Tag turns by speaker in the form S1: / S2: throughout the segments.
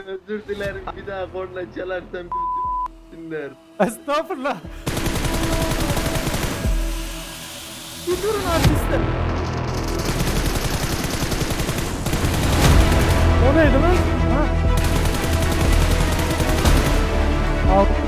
S1: özür dilerim bir daha korna çalarsam dinler.
S2: Estağfurullah. Bir durun artiste. O neydi lan? Ha? Al.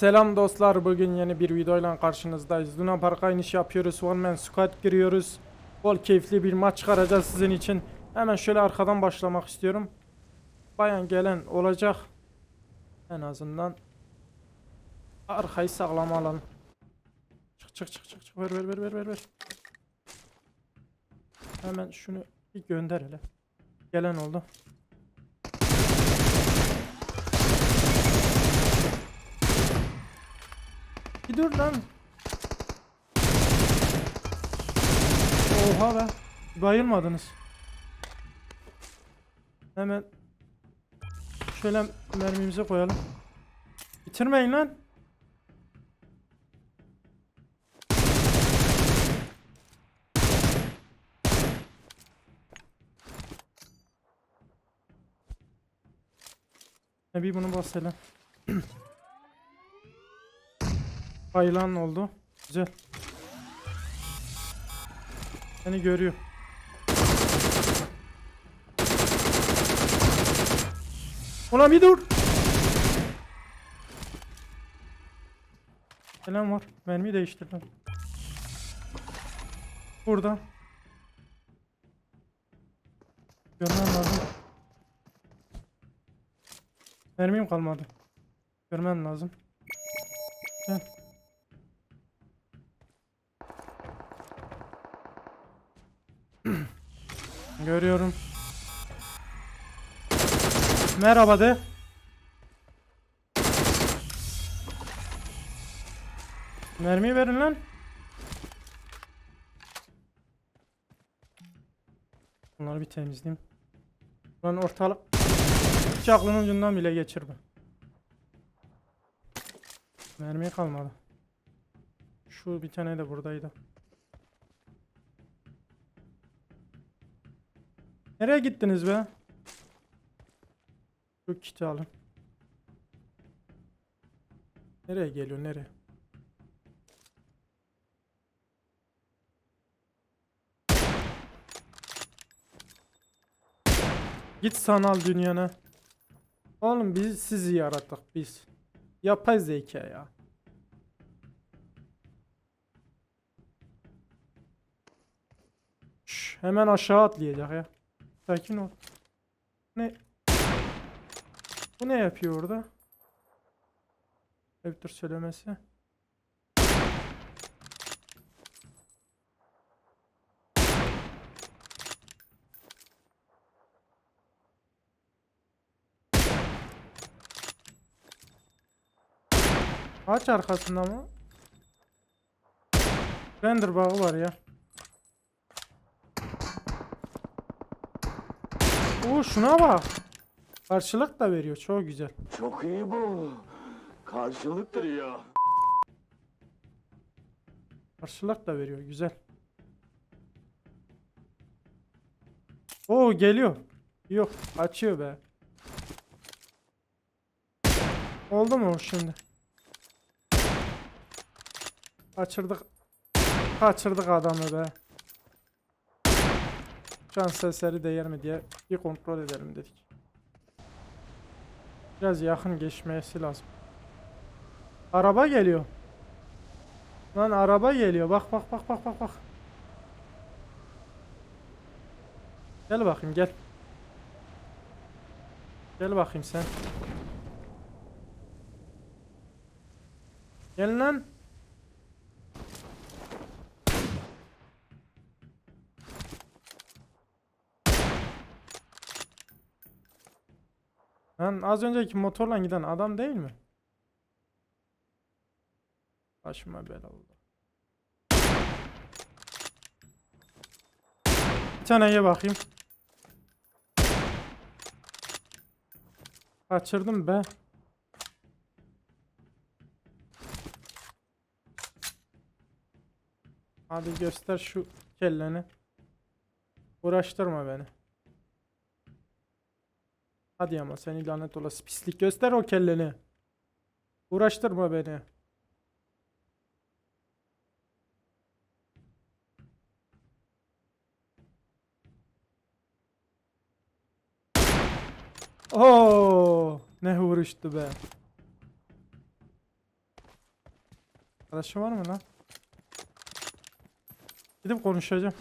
S2: Selam dostlar. Bugün yeni bir videoyla karşınızdayız. Luna Park'a iniş yapıyoruz. One Man Squad giriyoruz. Bol keyifli bir maç çıkaracağız sizin için. Hemen şöyle arkadan başlamak istiyorum. Bayan gelen olacak. En azından arkayı sağlam alalım. Çık çık çık çık çık. Ver ver ver ver ver ver. Hemen şunu bir gönder hele. Gelen oldu. Bir dur lan. Oha be. Bayılmadınız. Hemen şöyle mermimizi koyalım. Bitirmeyin lan. Bir bunu basalım. Bayılan oldu. Güzel. Seni görüyor. Ulan bir dur. Selam var. Mermi değiştirdim. Burada. Görmem lazım. Mermim kalmadı. Görmem lazım. Gel. Görüyorum. Merhaba de. Mermi verin lan. Bunları bir temizleyeyim. Lan ortalık hiç aklının ucundan bile geçirme. Mermi kalmadı. Şu bir tane de buradaydı. Nereye gittiniz be? Şu kiti alın. Nereye geliyor nereye? Git sanal dünyana. Oğlum biz sizi yarattık biz. Yapay zeka ya. Şş, hemen aşağı atlayacak ya. Sakin ol. Ne? Bu ne yapıyor orada? Evdir söylemesi. Ağaç arkasında mı? Render bağı var ya. Oo şuna bak. Karşılık da veriyor. Çok güzel.
S3: Çok iyi bu. Karşılıktır ya.
S2: Karşılık da veriyor. Güzel. Oo geliyor. Yok. Açıyor be. Oldu mu şimdi? Kaçırdık. Kaçırdık adamı be. Şans eseri değer mi diye bir kontrol edelim dedik. Biraz yakın geçmesi lazım. Araba geliyor. Lan araba geliyor. Bak bak bak bak bak bak. Gel bakayım gel. Gel bakayım sen. Gel lan. Lan az önceki motorla giden adam değil mi? Başıma bela oldu. Bir tane bakayım. Kaçırdım be. Hadi göster şu kelleni. Uğraştırma beni. Hadi ama seni lanet olası pislik göster o kelleni. Uğraştırma beni. Oo, ne vuruştu be. Arkadaşı var mı lan? Gidip konuşacağım.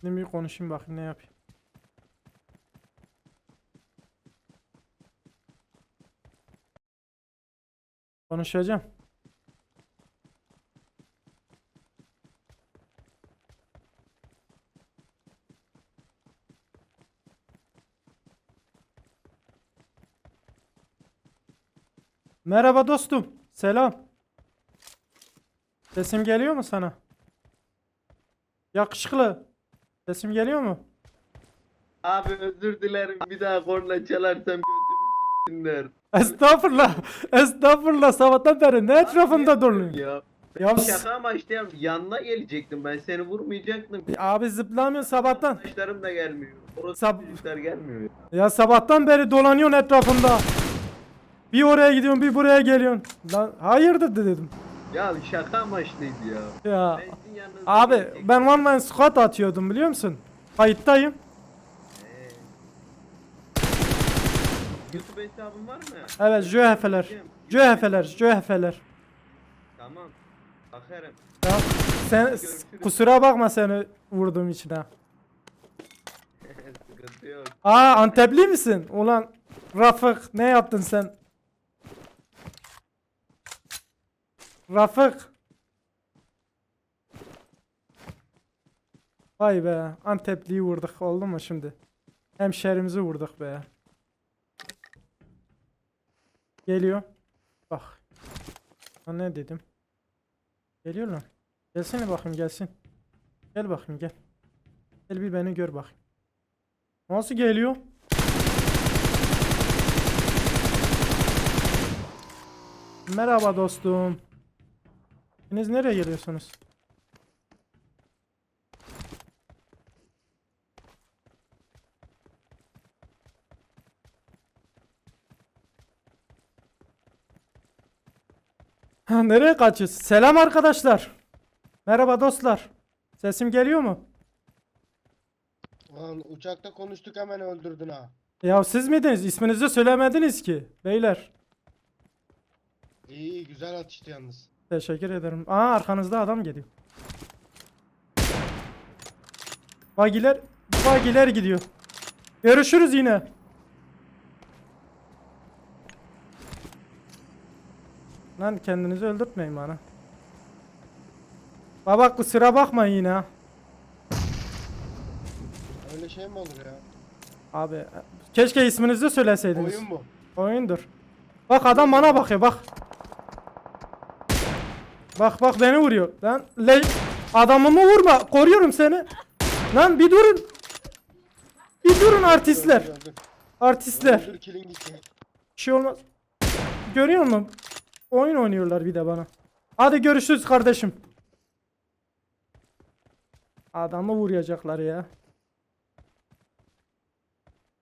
S2: Şimdi bir konuşayım bakayım ne yapayım. Konuşacağım. Merhaba dostum. Selam. Sesim geliyor mu sana? Yakışıklı. Sesim geliyor mu?
S1: Abi özür dilerim bir daha korna çalarsam siksinler.
S2: Estağfurullah. Estağfurullah. Sabahtan beri ne etrafında dolanıyorsun?
S1: Ya.
S2: Ya,
S1: Şaka amaçlı ya, yanına gelecektim ben seni vurmayacaktım.
S2: abi zıplamıyor sabahtan.
S1: Arkadaşlarım da gelmiyor. Orası
S2: Sab-
S1: çocuklar gelmiyor. ya.
S2: Ya sabahtan beri dolanıyorsun etrafında. Bir oraya gidiyorsun, bir buraya geliyorsun. Lan hayırdır dedim.
S1: Ya şaka amaçlıydı ya.
S2: Ya
S1: Ben sizin
S2: abi
S1: gelecektim.
S2: ben one man squat atıyordum biliyor musun? Kayıttayım.
S1: YouTube hesabın var mı?
S2: Evet, jöhefeler. Jöhefeler, jöhefeler.
S1: Tamam. Bakarım.
S2: Ya sen
S1: Görüşürüz.
S2: kusura bakma seni vurduğum için ha.
S1: Sıkıntı yok.
S2: Aa Antepli misin? Ulan Rafık ne yaptın sen? Rafık. Vay be Antepli'yi vurduk oldu mu şimdi? Hemşerimizi vurduk be. Geliyor. Bak. Ha, ne dedim? Geliyor lan. Gelsene bakayım gelsin. Gel bakayım gel. Gel bir beni gör bakayım. Nasıl geliyor? Merhaba dostum. Siz nereye geliyorsunuz? Ha, nereye kaçıyorsun? Selam arkadaşlar. Merhaba dostlar. Sesim geliyor mu?
S4: Lan uçakta konuştuk hemen öldürdün ha.
S2: Ya siz miydiniz? İsminizi söylemediniz ki. Beyler.
S4: İyi iyi güzel atıştı yalnız.
S2: Teşekkür ederim. Aa arkanızda adam geliyor. Bagiler, bagiler gidiyor. Görüşürüz yine. Lan kendinizi öldürtmeyin bana. Baba kusura bakma yine. ha.
S4: Öyle şey mi olur ya?
S2: Abi keşke isminizi söyleseydiniz.
S4: Oyun bu.
S2: Oyundur. Bak adam bana bakıyor bak. Bak bak beni vuruyor. Lan le adamımı vurma. Koruyorum seni. Lan bir durun. Bir durun artistler.
S4: Öldür, öldür.
S2: Artistler.
S4: Öldür killing gitti.
S2: Bir şey olmaz. Görüyor musun? Oyun oynuyorlar bir de bana. Hadi görüşürüz kardeşim. Adamı vuracaklar ya.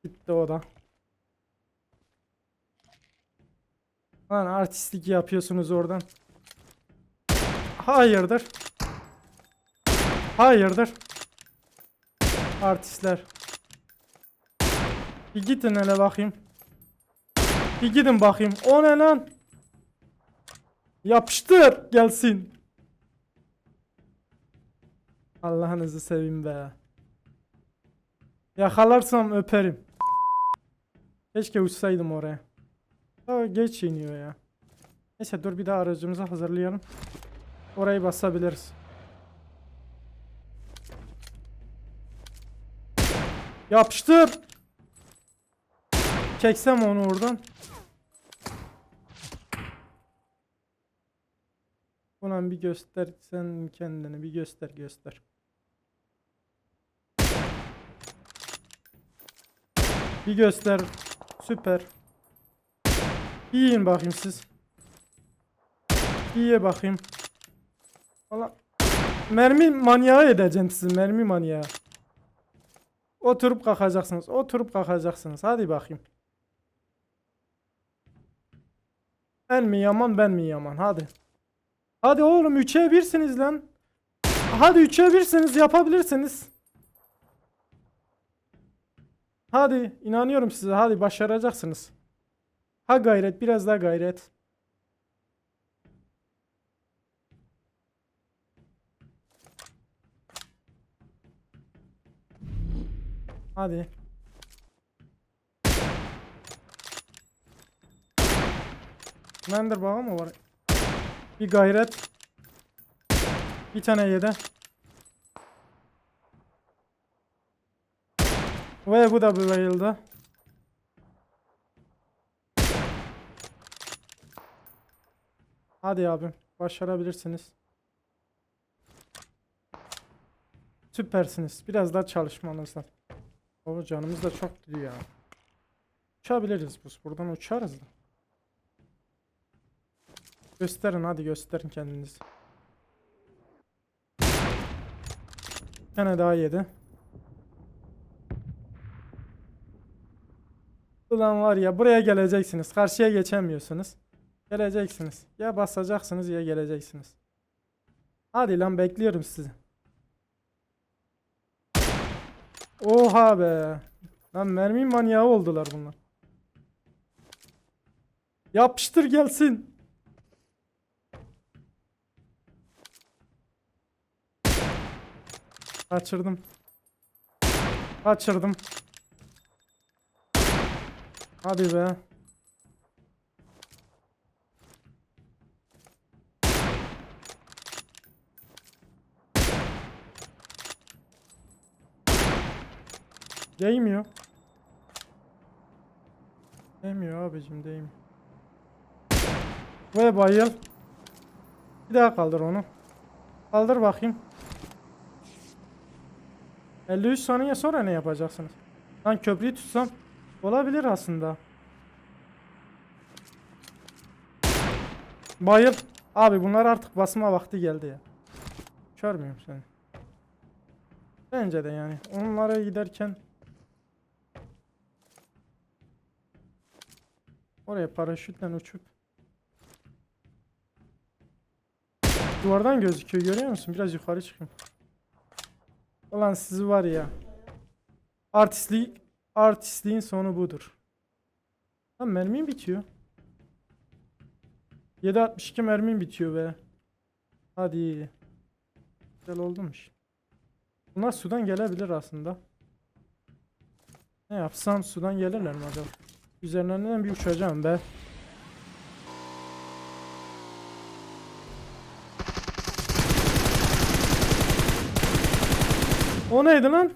S2: Gitti o da. Lan artistlik yapıyorsunuz oradan. Hayırdır? Hayırdır? Artistler. Bir gidin hele bakayım. Bir gidin bakayım. O ne lan? Yapıştır gelsin. Allah'ınızı seveyim be. Yakalarsam öperim. Keşke uçsaydım oraya. Aa, geç iniyor ya. Neyse dur bir daha aracımızı hazırlayalım. Orayı basabiliriz. Yapıştır. Çeksem onu oradan. Ulan bir göster sen kendini bir göster göster. Bir göster. Süper. Yiyin bakayım siz. Bir ye bakayım. Valla mermi manyağı edeceğim sizi mermi manyağı. Oturup kalkacaksınız. Oturup kalkacaksınız. Hadi bakayım. El mi yaman ben mi yaman hadi. Hadi oğlum 3'e 1'siniz lan. Hadi 3'e 1'siniz yapabilirsiniz. Hadi inanıyorum size hadi başaracaksınız. Ha gayret biraz daha gayret. Hadi. Mender bağı mı var? Bir gayret. Bir tane yedi. Ve bu da bir bayıldı. Hadi abim. Başarabilirsiniz. Süpersiniz. Biraz daha çalışmanız lazım. Baba canımız da çok gidiyor ya. Uçabiliriz biz. Buradan uçarız da. Gösterin hadi gösterin kendinizi. Bir tane daha yedi. Ulan var ya buraya geleceksiniz. Karşıya geçemiyorsunuz. Geleceksiniz. Ya basacaksınız ya geleceksiniz. Hadi lan bekliyorum sizi. Oha be. Lan mermi manyağı oldular bunlar. Yapıştır gelsin. Kaçırdım. Kaçırdım. Hadi be. Değmiyor. Değmiyor abicim değmiyor. Ve bayıl. Bir daha kaldır onu. Kaldır bakayım. 53 saniye sonra ne yapacaksınız? Lan köprüyü tutsam olabilir aslında. Bayıl. Abi bunlar artık basma vakti geldi ya. Görmüyorum seni. Bence de yani. Onlara giderken Oraya paraşütle uçup Duvardan gözüküyor görüyor musun? Biraz yukarı çıkayım. Ulan sizi var ya. Artistlik artistliğin sonu budur. Lan mermim bitiyor. 7.62 mermim bitiyor be. Hadi. Güzel oldumuş. Bunlar sudan gelebilir aslında. Ne yapsam sudan gelirler mi acaba? Üzerlerinden bir uçacağım be. O neydi lan?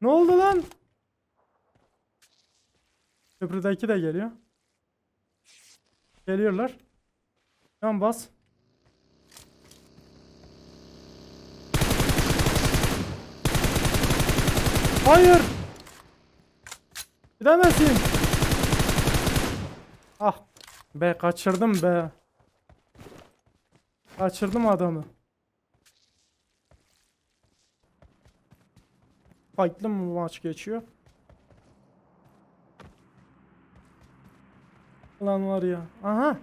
S2: Ne oldu lan? Köprüdeki de geliyor. Geliyorlar. Yan bas. Hayır. Gidemezsin. Ah be kaçırdım be. Kaçırdım adamı. Fight'lı mı maç geçiyor? Ulan var ya. Aha.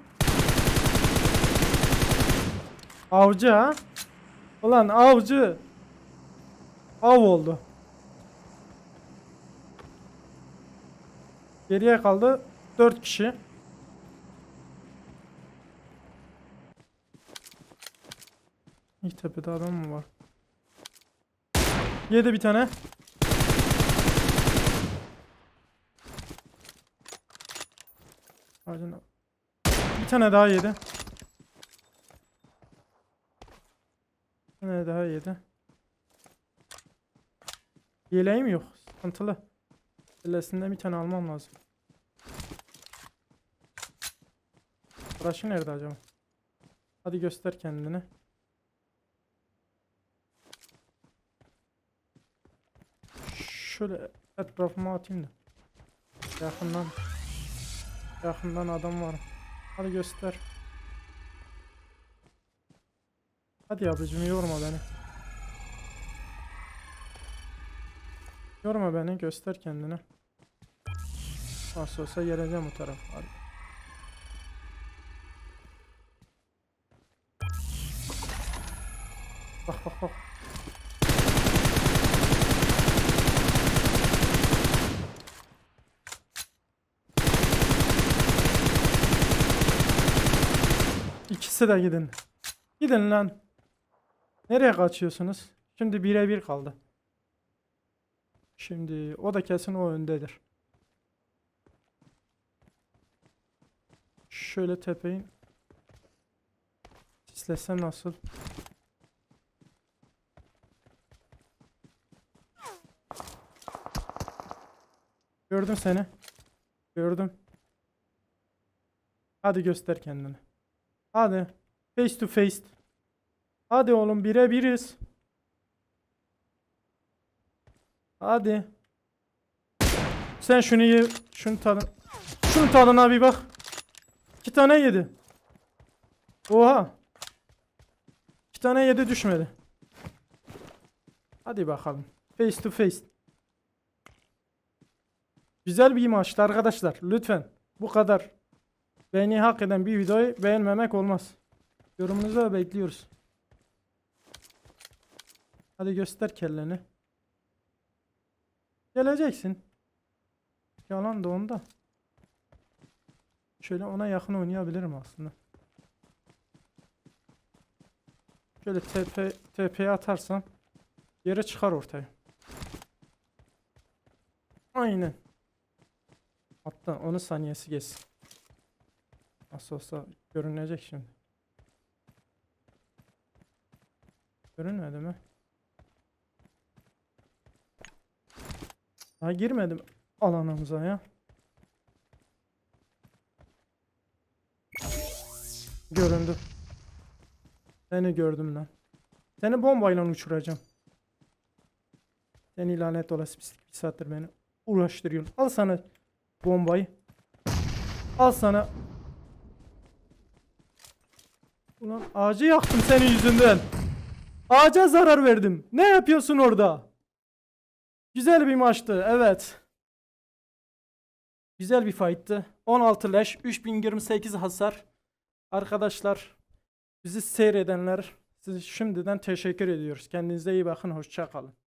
S2: Avcı ha. Ulan avcı. Av oldu. Geriye kaldı 4 kişi. İlk tepede adam mı var? Yedi bir tane. Ağacın- Bir tane daha yedi. Bir tane daha yedi. Yeleğim yok. Sıkıntılı. Sellesinden bir tane almam lazım. Tıraşı nerede acaba? Hadi göster kendini. Şöyle etrafıma atayım da. Yakından. Yakından adam var. Hadi göster. Hadi abicim yorma beni. Yorma beni göster kendini. Nasıl olsa geleceğim o tarafa. Hadi. Bak bak bak. İkisi de gidin. Gidin lan. Nereye kaçıyorsunuz? Şimdi birebir kaldı. Şimdi o da kesin o öndedir. Şöyle tepeyin. Sislesem nasıl? Gördüm seni. Gördüm. Hadi göster kendini. Hadi. Face to face. Hadi oğlum birebiriz. Hadi. Sen şunu ye. Şunu tadın. Şunun tadına bir bak. İki tane yedi. Oha. İki tane yedi düşmedi. Hadi bakalım. Face to face. Güzel bir maçtı arkadaşlar. Lütfen bu kadar beğeni hak eden bir videoyu beğenmemek olmaz. Yorumunuzu bekliyoruz. Hadi göster kelleni. Geleceksin. Yalan da onda. Şöyle ona yakın oynayabilirim aslında. Şöyle TP TP'ye atarsam yere çıkar ortaya. Aynen. Hatta onun saniyesi geçsin. Nasıl görünecek şimdi. Görünmedi mi? Daha girmedim alanımıza ya. Göründü. Seni gördüm lan. Seni bombayla uçuracağım. Seni lanet olası pislik bir saattir beni uğraştırıyorsun. Al sana bombayı. Al sana. Ulan ağacı yaktım senin yüzünden. Ağaca zarar verdim. Ne yapıyorsun orada? Güzel bir maçtı. Evet. Güzel bir fight'tı. 16 leş, 3028 hasar. Arkadaşlar, bizi seyredenler size şimdiden teşekkür ediyoruz. Kendinize iyi bakın. Hoşça kalın.